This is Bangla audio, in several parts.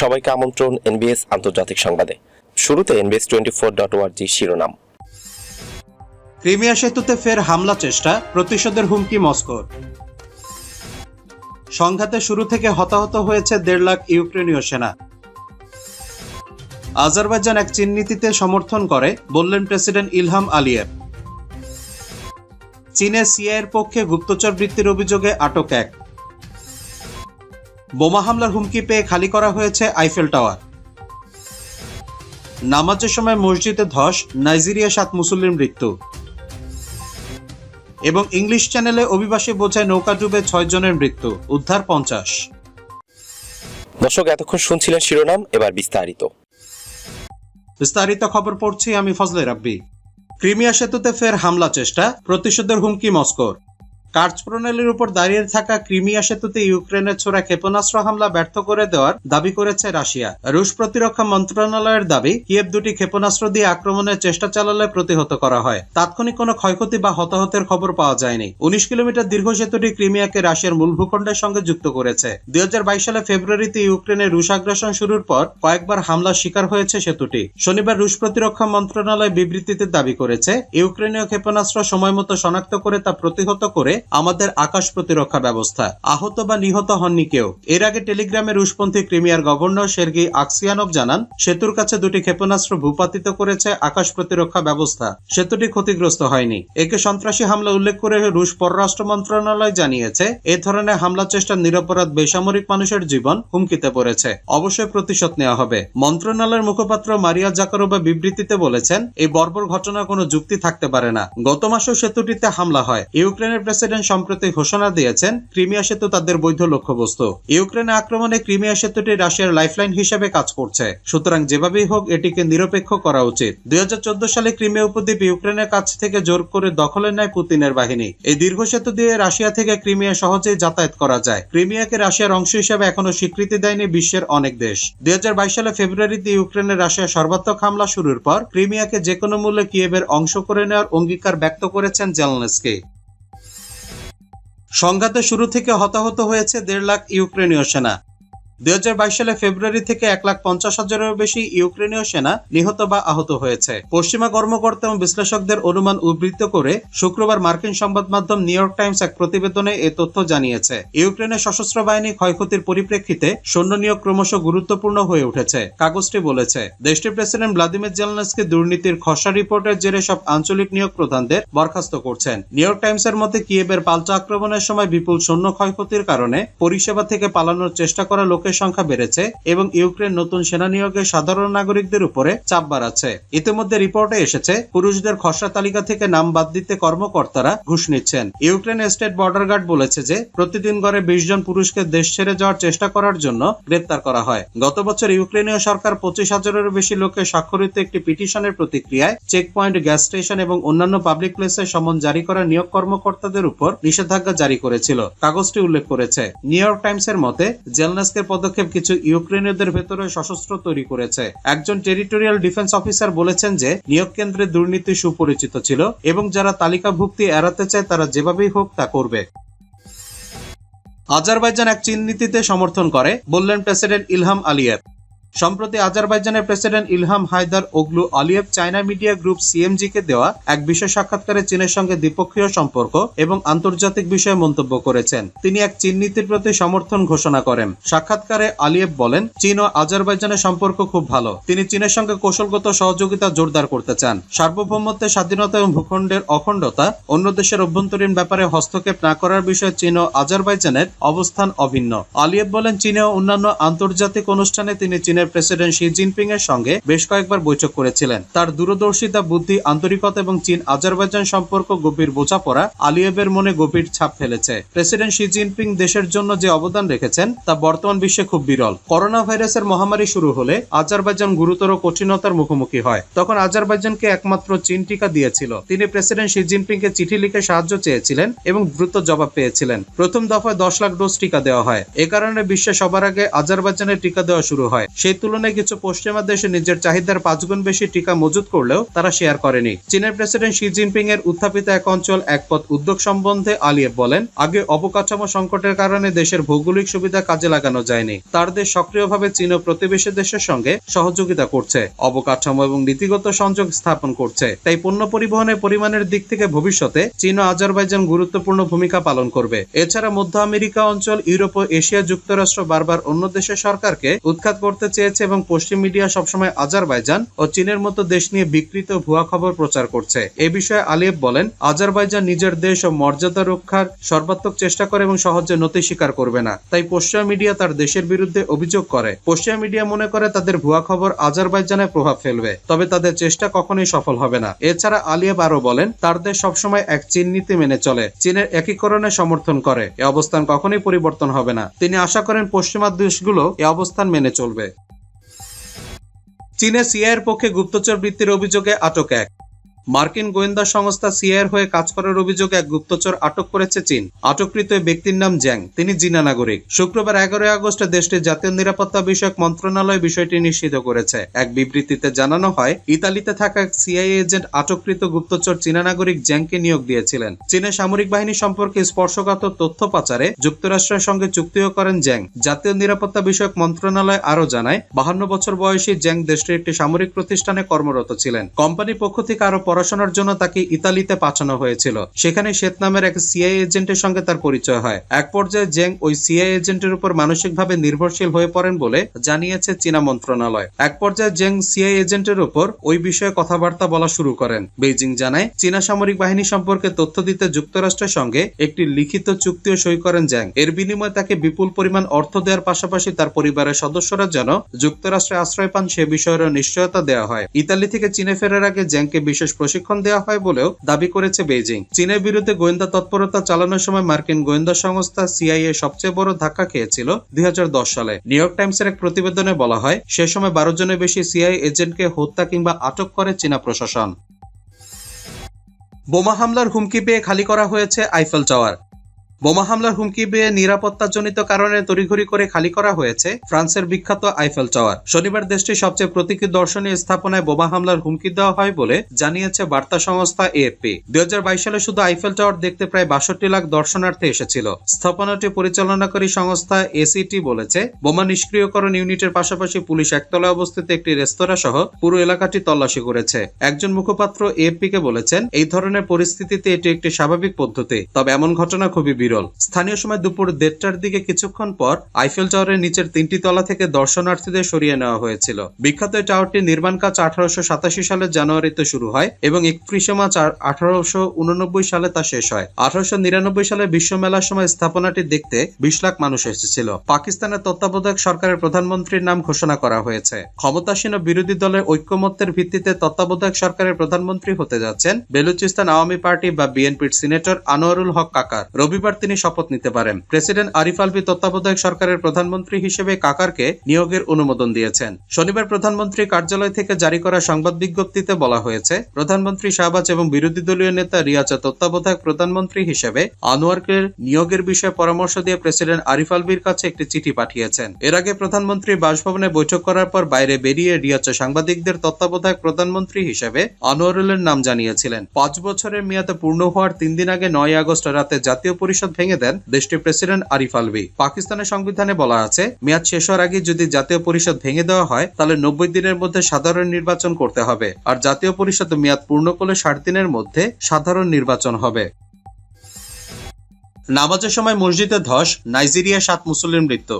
সবাইকে আমন্ত্রণ এনবিএস আন্তর্জাতিক সংবাদে। শুরুতে এনবিএস টোয়েন্টি ফোর ডট ওয়ার্জি শিরোনাম। ক্রিমিয়া সেতুতে ফের হামলা চেষ্টা, প্রতিশোধের হুমকি মস্কোর। সংঘাতে শুরু থেকে হতাহত হয়েছে দেড় লাখ ইউক্রেনীয় সেনা। আজারবাইজান এক চীন নীতিতে সমর্থন করে, বললেন প্রেসিডেন্ট ইলহাম আলিয়েভ। চীনে সিআইয়ের পক্ষে গুপ্তচর বৃত্তির অভিযোগে আটক এক। বোমা হামলার হুমকি পেয়ে খালি করা হয়েছে আইফেল টাওয়ার। নামাজের সময় মসজিদে ধস নাইজেরিয়া সাত মুসল্লির মৃত্যু। এবং ইংলিশ চ্যানেলে অভিবাসী বোঝায় নৌকা ডুবে ছয় জনের মৃত্যু উদ্ধার পঞ্চাশ। দর্শক এতক্ষণ শুনছিলেন শিরোনাম এবার বিস্তারিত। বিস্তারিত খবর পড়ছি আমি ফজলে রাব্বি। ক্রিমিয়া সেতুতে ফের হামলা চেষ্টা প্রতিশোধের হুমকি মস্কোর। কার্চ প্রণালীর উপর দাঁড়িয়ে থাকা ক্রিমিয়া সেতুতে ইউক্রেনের ছোড়া ক্ষেপণাস্ত্র হামলা ব্যর্থ করে দেওয়ার দাবি করেছে রাশিয়া। রুশ প্রতিরক্ষা মন্ত্রণালয়ের দাবি, কিয়েভ দুটি ক্ষেপণাস্ত্র দিয়ে আক্রমণের চেষ্টা চালালে প্রতিহত করা হয়। তাৎক্ষণিক কোনো ক্ষয়ক্ষতি বা হতাহতের খবর পাওয়া যায়নি। উনিশ কিলোমিটার দীর্ঘ সেতুটি ক্রিমিয়াকে রাশিয়ার মূল ভূখণ্ডের সঙ্গে যুক্ত করেছে। দুই হাজার বাইশ সালে ফেব্রুয়ারিতে ইউক্রেনের রুশ আগ্রাসন শুরুর পর কয়েকবার হামলার শিকার হয়েছে সেতুটি। শনিবার রুশ প্রতিরক্ষা মন্ত্রণালয় বিবৃতিতে দাবি করেছে, ইউক্রেনীয় ক্ষেপণাস্ত্র সময়মতো শনাক্ত করে তা প্রতিহত করে আমাদের আকাশ প্রতিরক্ষা ব্যবস্থা। আহত বা নিহত হননি কেউ। এর আগে টেলিগ্রামে রুশপন্থী ক্রিমিয়ার গভর্নর সের্গি আকসিয়ানভ জানান, সেতুর কাছে দুটি ক্ষেপণাস্ত্র ভূপাতিত করেছে আকাশ প্রতিরক্ষা ব্যবস্থা। সেতুটি ক্ষতিগ্রস্ত হয়নি। একে সন্ত্রাসী হামলা উল্লেখ করে রুশ পররাষ্ট্র মন্ত্রণালয় জানিয়েছে, এ ধরনের হামলা চেষ্টা নিরপরাধ বেসামরিক মানুষের জীবন হুমকিতে পড়েছে। অবশ্যই প্রতিশোধ নেওয়া হবে। মন্ত্রণালয়ের মুখপাত্র মারিয়া জাকারোবা বিবৃতিতে বলেছেন, এই বর্বর ঘটনা কোনো যুক্তি থাকতে পারে না। গত মাসেও সেতুটিতে হামলা হয়। ইউক্রেনের প্রেসিডেন্ট সম্প্রতি ঘোষণা দিয়েছেন, ক্রিমিয়া সেতু তাদের বৈধ লক্ষ্যবস্তু। ইউক্রেনে আক্রমণে ক্রিমিয়া সেতুটি রাশিয়ার লাইফলাইন হিসেবে কাজ করছে। সুতরাং যেভাবেই হোক, এটিকে নিরপেক্ষ করা উচিত। দুই হাজার চোদ্দ সালে ক্রিমিয়া উপদ্বীপ ইউক্রেনের কাছ থেকে জোর করে দখলে নেয় পুতিনের বাহিনী। এই দীর্ঘ সেতু দিয়ে রাশিয়া থেকে ক্রিমিয়া সহজেই যাতায়াত করা যায়। ক্রিমিয়াকে রাশিয়ার অংশ হিসেবে এখনও স্বীকৃতি দেয়নি বিশ্বের অনেক দেশ। দুই হাজার বাইশ সালে ফেব্রুয়ারিতে ইউক্রেনের রাশিয়া সর্বাত্মক হামলা শুরুর পর ক্রিমিয়াকে যে কোনো মূল্যে কিয়েভের অংশ করে নেওয়ার অঙ্গীকার ব্যক্ত করেছেন জেলনেসকে। সংঘাতে শুরু থেকে হতাহত হয়েছে দেড় লাখ ইউক্রেনীয় সেনা। দুই সালে ফেব্রুয়ারি থেকে এক লাখ পঞ্চাশ হাজারেরও বেশি ইউক্রেনীয় সেনা নিহত বা আহত হয়েছে। পশ্চিমা কর্মকর্তা এবং বিশ্লেষকদের অনুমান উদ্ধৃত করে শুক্রবার মার্কিন সংবাদ মাধ্যম নিউ ইয়র্ক টাইমস এক প্রতিবেদনে এ তথ্য জানিয়েছে। ইউক্রেনের সশস্ত্র বাহিনী ক্ষয়ক্ষতির পরিপ্রেক্ষিতে সৈন্য নিয়োগ ক্রমশ গুরুত্বপূর্ণ হয়ে উঠেছে, কাগজটি বলেছে। দেশটির প্রেসিডেন্ট ভ্লাদিমির জেলনেসকে দুর্নীতির খসড়া রিপোর্টের জেরে সব আঞ্চলিক নিয়োগ প্রধানদের বরখাস্ত করছেন। নিউ ইয়র্ক টাইমসের মতে কিয়েবের পাল্টা আক্রমণের সময় বিপুল সৈন্য ক্ষয়ক্ষতির কারণে পরিষেবা থেকে পালানোর চেষ্টা করা লোকের সংখ্যা বেড়েছে এবং ইউক্রেন নতুন সেনা নিয়োগে সাধারণ নাগরিকদের উপরে চাপ বাড়াচ্ছে। ইতিমধ্যে রিপোর্টে এসেছে, পুরুষদের খসড়া তালিকা থেকে নাম বাদ দিতে কর্মকর্তারা ঘুষ নিচ্ছেন। ইউক্রেন স্টেট বর্ডার গার্ড বলেছে যে, প্রতিদিন গড়ে বিশ জন পুরুষকে দেশ ছেড়ে যাওয়ার চেষ্টা করার জন্য গ্রেপ্তার করা হয়। গত বছর ইউক্রেনীয় সরকার পঁচিশ হাজারেরও বেশি লোককে স্বাক্ষরিত একটি পিটিশনের প্রতিক্রিয়ায় চেক পয়েন্ট গ্যাস স্টেশন এবং অন্যান্য পাবলিক প্লেসে সমন জারি করা নিয়োগ কর্মকর্তাদের উপর নিষেধাজ্ঞা জারি করেছিল, কাগজটি উল্লেখ করেছে। নিউ ইয়র্ক টাইমসের মতে, জেলনেসকের পদক্ষেপ কিছু ইউক্রেনীয়দের ভেতরে সশস্ত্র তৈরি করেছে। একজন টেরিটোরিয়াল ডিফেন্স অফিসার বলেছেন যে, নিয়োগ কেন্দ্রে দুর্নীতি সুপরিচিত ছিল এবং যারা তালিকাভুক্তি এড়াতে চায় তারা যেভাবেই হোক তা করবে। আজারবাইজান এক চীন নীতিতে সমর্থন করে, বললেন প্রেসিডেন্ট ইলহাম আলিয়েভ। সম্প্রতি আজারবাইজানের president Ilham Heydar oglu Aliyev China media group CMG কে দেওয়া এক বিশেষ সাক্ষাৎকারে চীনের সঙ্গে দ্বিপক্ষীয় সম্পর্ক এবং আন্তর্জাতিক বিষয়ে মন্তব্য করেছেন। তিনি এক চীন নীতির প্রতি সমর্থন ঘোষণা করেন। সাক্ষাৎকারে আলিয়েভ বলেন, চীন ও আজারবাইজানের সম্পর্ক খুব ভালো। তিনি চীনের সঙ্গে কৌশলগত সহযোগিতা জোরদার করতে চান। সার্বভৌমত্বের স্বাধীনতা এবং ভূখণ্ডের অখণ্ডতা অন্য দেশের অভ্যন্তরীণ ব্যাপারে হস্তক্ষেপ না করার বিষয়ে চীন ও আজারবাইজানের অবস্থান অভিন্ন। আলিয়েভ বলেন, চীনে অন্যান্য আন্তর্জাতিক অনুষ্ঠানে তিনি চীনের প্রেসিডেন্ট শি জিনপিং এর সঙ্গে বেশ কয়েকবার বৈঠক করেছিলেন। তার দূরদর্শিতা, বুদ্ধি আন্তরিকতা এবং চীন আজারবাইজান সম্পর্ক গভীর বোঝাপড়া আলিয়েভের মনে গভীর ছাপ ফেলেছে। প্রেসিডেন্ট শি জিনপিং দেশের জন্য যে অবদান রেখেছেন, তা বর্তমান বিশ্বে খুব বিরল। করোনা ভাইরাসের মহামারী শুরু হলে আজারবাইজান গুরুতর কঠিনতার মুখোমুখি হয়। তখন আজারবাইজানকে একমাত্র চীন টিকা দিয়েছিল। তিনি প্রেসিডেন্ট শি জিনপিংকে চিঠি লিখে সাহায্য চেয়েছিলেন এবং দ্রুত জবাব পেয়েছিলেন। প্রথম দফায় দশ লাখ ডোজ টিকা দেওয়া হয়। এ কারণে বিশ্বে সবার আগে আজারবাইজানের টিকা দেওয়া শুরু হয়। সেই তুলনায় কিছু পশ্চিমা দেশে নিজের চাহিদার পাঁচগুণ বেশি টিকা মজুত করলেও তারা শেয়ার করেনি। চীনের প্রেসিডেন্ট শি জিনপিং এর উত্থাপিত এক অঞ্চল একপথ উদ্যোগ সম্বন্ধে আলিয়েভ বলেন, আগে অবকাঠামো সংকটের কারণে দেশের ভৌগোলিক সুবিধা কাজে লাগানো যায়নি। তার দেশ সক্রিয়ভাবে চীন ও প্রতিবেশী দেশের সঙ্গে সহযোগিতা করছে, অবকাঠামো এবং নীতিগত সংযোগ স্থাপন করছে। তাই পণ্য পরিবহনের পরিমাণের দিক থেকে ভবিষ্যতে চীন ও আজারবাইজান গুরুত্বপূর্ণ ভূমিকা পালন করবে। এছাড়া মধ্য আমেরিকা অঞ্চল, ইউরোপ ও এশিয়া যুক্তরাষ্ট্র বারবার অন্য দেশের সরকারকে উৎখাত করতে চেয়েছে এবং পশ্চিম মিডিয়া সবসময় আজারবাইজান ও চীনের মতো দেশ নিয়ে বিকৃত ভুয়া খবর প্রচার করছে। এ বিষয়ে আলিয়েভ বলেন, আজারবাইজান নিজের দেশ ও মর্যাদা রক্ষার সর্বাত্মক চেষ্টা করে এবং সহজে নতি স্বীকার করবে না। তাই পশ্চিমা মিডিয়া তার দেশের বিরুদ্ধে অভিযোগ করে। পশ্চিমা মিডিয়া মনে করে তাদের ভুয়া খবর আজারবাইজানে প্রভাব ফেলবে, তবে তাদের চেষ্টা কখনোই সফল হবে না। এছাড়া আলিয়েভ আরও বলেন, তার দেশ সবসময় এক চীন নীতি মেনে চলে, চীনের একীকরণে সমর্থন করে। এ অবস্থান কখনোই পরিবর্তন হবে না। তিনি আশা করেন পশ্চিমা দেশগুলো এ অবস্থান মেনে চলবে। চীনে সিআইয়ের পক্ষে গুপ্তচর বৃত্তির অভিযোগে আটক এক। মার্কিন গোয়েন্দা সংস্থা সিআইয়ের হয়ে কাজ করার অভিযোগে এক গুপ্তচর আটক করেছে চীন। আটককৃত ব্যক্তির নাম জ্যাং। তিনি চীনা নাগরিক। শুক্রবার এগারোই আগস্ট দেশটির জাতীয় নিরাপত্তা বিষয়ক মন্ত্রণালয় বিষয়টি নিশ্চিত করেছে। এক বিবৃতিতে জানানো হয়, ইতালিতে থাকা এক সিআইএ এজেন্ট আটককৃত গুপ্তচর চীনা নাগরিক জ্যাংকে নিয়োগ দিয়েছিলেন। চীনের সামরিক বাহিনী সম্পর্কে স্পর্শকাত তথ্য পাচারে যুক্তরাষ্ট্রের সঙ্গে চুক্তিও করেন জ্যাং। জাতীয় নিরাপত্তা বিষয়ক মন্ত্রণালয় আরও জানায়, বাহান্ন বছর বয়সী জ্যাং দেশটির একটি সামরিক প্রতিষ্ঠানে কর্মরত ছিলেন। কোম্পানির পক্ষ থেকে আরও পড়াশোনার জন্য তাকে ইতালিতে পাঠানো হয়েছিল। সেখানে শ্বেত নামের এক সিআই এজেন্টের সঙ্গে তার পরিচয় হয়। এক পর্যায়ে জেং ওই সিআই এজেন্টের উপর মানসিকভাবে নির্ভরশীল হয়ে পড়েন বলে জানিয়েছে চীনা মন্ত্রণালয়। এক পর্যায়ে জেং সিআই এজেন্টের উপর ওই বিষয়ে কথাবার্তা বলা শুরু করেন। বেইজিং জানায়, চীনা সামরিক বাহিনী সম্পর্কে তথ্য দিতে যুক্তরাষ্ট্রের সঙ্গে একটি লিখিত চুক্তিও সই করেন জ্যাং এর বিনিময়ে তাকে বিপুল পরিমাণ অর্থ দেওয়ার পাশাপাশি তার পরিবারের সদস্যরা যেন যুক্তরাষ্ট্রে আশ্রয় পান সে বিষয়েরও নিশ্চয়তা দেওয়া হয়। ইতালি থেকে চীনে ফেরার আগে জ্যাংকে বিশেষ প্রশিক্ষণ দেওয়া হয় বলেও দাবি করেছে বেইজিং। চীনের বিরুদ্ধে গোয়েন্দা তৎপরতা চালানোর সময় মার্কিন গোয়েন্দা সংস্থা সিআইএ সবচেয়ে বড় ধাক্কা খেয়েছিল দুই হাজার দশ সালে। নিউ ইয়র্ক টাইমসের এক প্রতিবেদনে বলা হয়, সে সময় বারো জনের বেশি সিআই এজেন্টকে হত্যা কিংবা আটক করে চীনা প্রশাসন। বোমা হামলার হুমকি পেয়ে খালি করা হয়েছে আইফেল টাওয়ার। বোমা হামলার হুমকি পেয়ে নিরাপত্তাজনিত কারণে তড়িঘড়ি করে খালি করা হয়েছে ফ্রান্সের বিখ্যাত আইফেল টাওয়ার। শনিবার দেশটির সবচেয়ে প্রতীকী দর্শনীয় স্থাপনায় বোমা হামলার হুমকি দেওয়া হয় বলে জানিয়েছে বার্তা সংস্থা এএফপি। দুই সালে শুধু আইফেল টাওয়ার দেখতে প্রায় বাষট্টি লাখ দর্শনার্থী এসেছিল। স্থাপনাটি পরিচালনাকারী সংস্থা এসিটি বলেছে, বোমা নিষ্ক্রিয়করণ ইউনিটের পাশাপাশি পুলিশ একতলায় অবস্থিত একটি রেস্তোরাঁ সহ পুরো এলাকাটি তল্লাশি করেছে। একজন মুখপাত্র এএফপি কে বলেছেন, এই ধরনের পরিস্থিতিতে এটি একটি স্বাভাবিক পদ্ধতি, তবে এমন ঘটনা খুবই বিরল। স্থানীয় সময় দুপুর দেড়টার দিকে কিছুক্ষণ পর আইফেল টাওয়ারের নিচের তিনটি তলা থেকে দর্শনার্থীদের সরিয়ে নেওয়া হয়েছিল। বিখ্যাত এই টাওয়ারটির নির্মাণ কাজ আঠারোশো সাতাশি সালের জানুয়ারিতে শুরু হয় এবং একত্রিশে মার্চ আঠারোশো উননব্বই সালে তা শেষ হয়। আঠারোশো নিরানব্বই সালে বিশ্ব মেলার সময় স্থাপনাটি দেখতে বিশ লাখ মানুষ এসেছিল। পাকিস্তানের তত্ত্বাবধায়ক সরকারের প্রধানমন্ত্রীর নাম ঘোষণা করা হয়েছে। ক্ষমতাসীন ও বিরোধী দলের ঐক্যমত্যের ভিত্তিতে তত্ত্বাবধায়ক সরকারের প্রধানমন্ত্রী হতে যাচ্ছেন বেলুচিস্তান আওয়ামী পার্টি বা বিএনপির সিনেটর আনোয়ারুল হক কাকার। রবিবার তিনি শপথ নিতে পারেন। প্রেসিডেন্ট আরিফ আলভি তত্ত্বাবধায়ক সরকারের প্রধানমন্ত্রী হিসেবে কাকারকে নিয়োগের অনুমোদন দিয়েছেন। শনিবার প্রধানমন্ত্রী কার্যালয় থেকে জারি করা সংবাদ বিজ্ঞপ্তিতে বলা হয়েছে, প্রধানমন্ত্রী শাহবাজ এবং বিরোধী দলীয় নেতা রিয়াজা তত্ত্বাবধায়ক প্রধানমন্ত্রী হিসেবে আনোয়ারকে নিয়োগের বিষয়ে পরামর্শ দিয়ে প্রেসিডেন্ট আরিফ আলভির কাছে একটি চিঠি পাঠিয়েছেন। এর আগে প্রধানমন্ত্রী বাসভবনে বৈঠক করার পর বাইরে বেরিয়ে রিয়াজা সাংবাদিকদের তত্ত্বাবধায়ক প্রধানমন্ত্রী হিসেবে আনোয়ারুলের নাম জানিয়েছিলেন। পাঁচ বছরের মেয়াদে পূর্ণ হওয়ার তিন দিন আগে নয় আগস্ট রাতে জাতীয় পরিষদ ভেঙে দেন দেশটির প্রেসিডেন্ট আরিফ আলভি। পাকিস্তানের সংবিধানে বলা আছে, মেয়াদ শেষ হওয়ার আগে যদি জাতীয় পরিষদ ভেঙে দেওয়া হয়, তাহলে নব্বই দিনের মধ্যে সাধারণ নির্বাচন করতে হবে। আর জাতীয় পরিষদ মেয়াদ পূর্ণ করলে ষাট দিনের মধ্যে সাধারণ নির্বাচন হবে। নামাজের সময় মসজিদে ধস নাইজেরিয়া সাত মুসলিম মৃত্যু।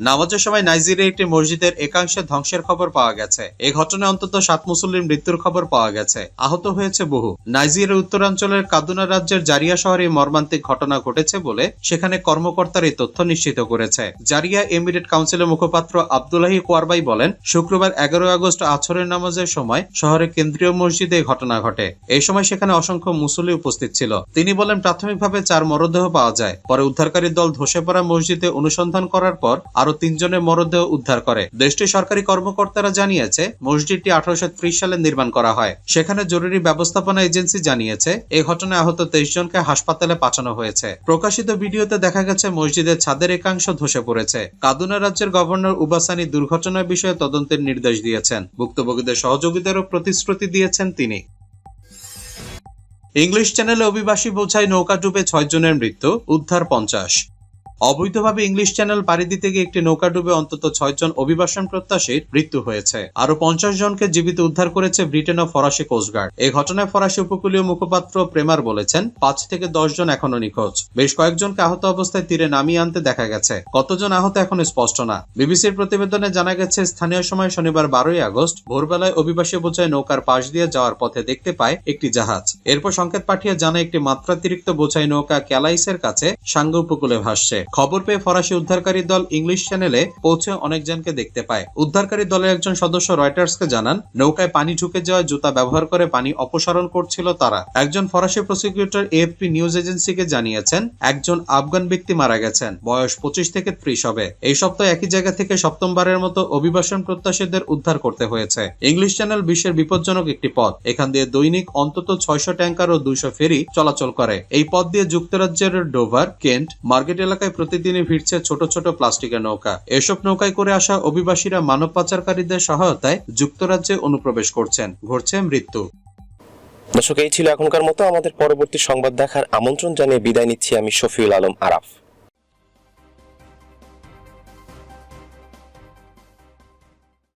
নামাজের সময় নাইজেরিয়া একটি মসজিদের একাংশে ধ্বংসের খবর পাওয়া গেছে। এই ঘটনায় অন্তত সাত মুসলিম মৃত্যুর খবর পাওয়া গেছে। আহত হয়েছে বহু। নাইজেরিয়ার উত্তরাঞ্চলের কাদুনা রাজ্যের জারিয়া শহরে মর্মান্তিক ঘটনা ঘটেছে বলে সেখানে কর্মকর্তারা এই তথ্য নিশ্চিত করেছে। জারিয়া এমিরেট কাউন্সিলের মুখপাত্র আবদুল্লাহি কোয়ারবাই বলেন, শুক্রবার এগারোই আগস্ট আছরের নামাজের সময় শহরের কেন্দ্রীয় মসজিদে ঘটনা ঘটে। এই সময় সেখানে অসংখ্য মুসল্লি উপস্থিত ছিল। তিনি বলেন, প্রাথমিকভাবে চার মরদেহ পাওয়া যায়। পরে উদ্ধারকারী দল ধসে পড়া মসজিদে অনুসন্ধান করার পর আরও তিনজনের মরদেহ উদ্ধার করে। দেশটির সরকারি কর্মকর্তারা জানিয়েছে, মসজিদটি আঠারোশো ত্রিশ সালে নির্মাণ করা হয়। সেখানে জরুরি ব্যবস্থাপনা এজেন্সি জানিয়েছে এই ঘটনায় আহত তেইশ জনকে হাসপাতালে পাঠানো হয়েছে। প্রকাশিত ভিডিওতে দেখা গেছে, মসজিদের ছাদের একাংশ ধসে পড়েছে। কাদুনা রাজ্যের গভর্নর উবাসানি দুর্ঘটনার বিষয়ে তদন্তের নির্দেশ দিয়েছেন। ভুক্তভোগীদের সহযোগিতারও প্রতিশ্রুতি দিয়েছেন তিনি। ইংলিশ চ্যানেলে অভিবাসী বোঝাই নৌকা ডুবে ছয় জনের মৃত্যু, উদ্ধার পঞ্চাশ। অবৈধভাবে ইংলিশ চ্যানেল পাড়ি দিতে গিয়ে একটি নৌকা ডুবে অন্তত ছয় জন অভিবাসন প্রত্যাশীর মৃত্যু হয়েছে। আরও পঞ্চাশ জনকে জীবিত উদ্ধার করেছে ব্রিটেন ও ফরাসি কোস্টগার্ড এই ঘটনায় ফরাসি উপকূলীয় মুখপাত্র প্রেমার বলেছেন, পাঁচ থেকে দশ জন এখনও নিখোঁজ। বেশ কয়েকজনকে আহত অবস্থায় তীরে নামিয়ে আনতে দেখা গেছে। কতজন আহত এখনও স্পষ্ট না। বিবিসির প্রতিবেদনে জানা গেছে, স্থানীয় সময় শনিবার বারোই আগস্ট ভোরবেলায় অভিবাসী বোঝায় নৌকার পাশ দিয়ে যাওয়ার পথে দেখতে পায় একটি জাহাজ। এরপর সংকেত পাঠিয়ে জানা একটি মাত্রাতিরিক্ত বোঝাই নৌকা ক্যালাইসের কাছে সাঙ্গ উপকূলে ভাসছে। খবর পেয়ে ফরাসি উদ্ধারকারী দল ইংলিশ চ্যানেলে পৌঁছে অনেকজনকে দেখতে পায়। উদ্ধারকারী দলের একজন সদস্য রয়টার্সকে জানান, নৌকায় পানি ঢুকে যাওয়া জুতা ব্যবহার করে পানি অপসারণ করছিল তারা। একজন ফরাসি প্রসিকিউটর এএফপি নিউজ এজেন্সিকে জানিয়েছেন, একজন আফগান ব্যক্তি মারা গেছেন, বয়স পঁচিশ থেকে ত্রিশ হবে। এই সপ্তাহে একই জায়গা থেকে সপ্তমবারের মতো অভিবাসন প্রত্যাশীদের উদ্ধার করতে হয়েছে। ইংলিশ চ্যানেল বিশ্বের বিপজ্জনক একটি পথ। এখান দিয়ে দৈনিক অন্তত ছয়শো ট্যাঙ্কার ও দুইশো ফেরি চলাচল করে। এই পথ দিয়ে যুক্তরাজ্যের ডোভার, কেন্ট, মার্কেট এলাকায় প্রতিদিনই ভিড়ছে ছোট ছোট প্লাস্টিকের নৌকা। এসব নৌকায় করে আসা অভিবাসীরা মানব পাচারকারীদের সহায়তায় যুক্তরাজ্যে অনুপ্রবেশ করছেন। ঘটছে মৃত্যু। দর্শক, এই ছিল এখনকার মতো। আমাদের পরবর্তী সংবাদ দেখার আমন্ত্রণ জানিয়ে বিদায় নিচ্ছি আমি শফিউল আলম আরাফ।